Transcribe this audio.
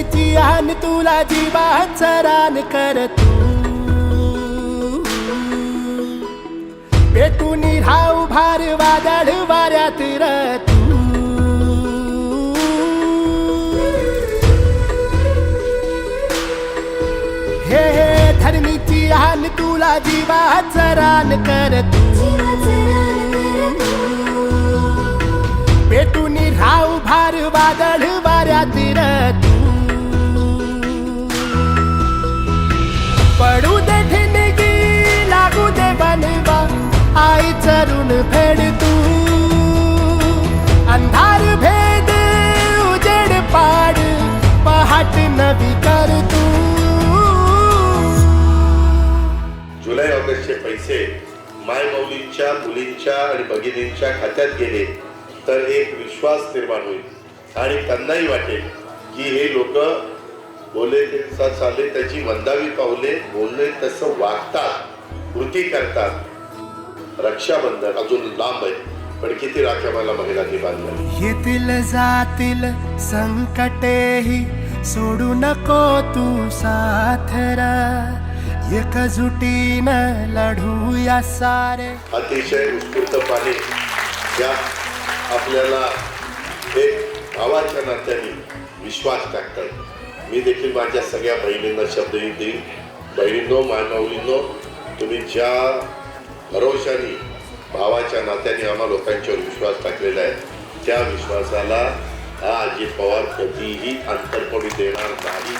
धरणीची आन तुला जीवाच रान कर तू. पेटून राहू भार वादळ वाऱ्यात र तू. हे धरणीची आन तुला जीवाच रान कर तू. पेटून राहू भार वादळ वाऱ्यात र पडू दे ठिणगी लागू दे बनवा आई चरून फेड तू. अंधार भेद उजेड पाड पहाट नवी कर तू. जुलै ऑगस्टचे पैसे मायमौलींच्या मुलींच्या आणि भगिनींच्या खात्यात गेले तर एक विश्वास निर्माण होईल आणि त्यांनाही वाटेल की हे लोक बोले त्यांचा चाले त्याची मंदावी पावले बोलले तसं वागतात कृती करतात. रक्षाबंधन अजून लांब आहे पण किती राख्या मला महिलांनी बांधल्या येतील जातील संकटेही सोडू नको तू साथरा. एकजुटीनं लढूया सारे. अतिशय उत्स्फूर्तपणे या आपल्याला एक भावाच्या नात्याने विश्वास टाकतात मी देखील माझ्या सगळ्या बहिणींना शब्द देईन. बहिणींनो मायमाऊलींनो तुम्ही ज्या भरोशाने भावाच्या नात्याने आम्हा लोकांच्यावर विश्वास टाकलेला आहे त्या विश्वासाला हा अजित पवार कधीही अंतर पडू देणार नाही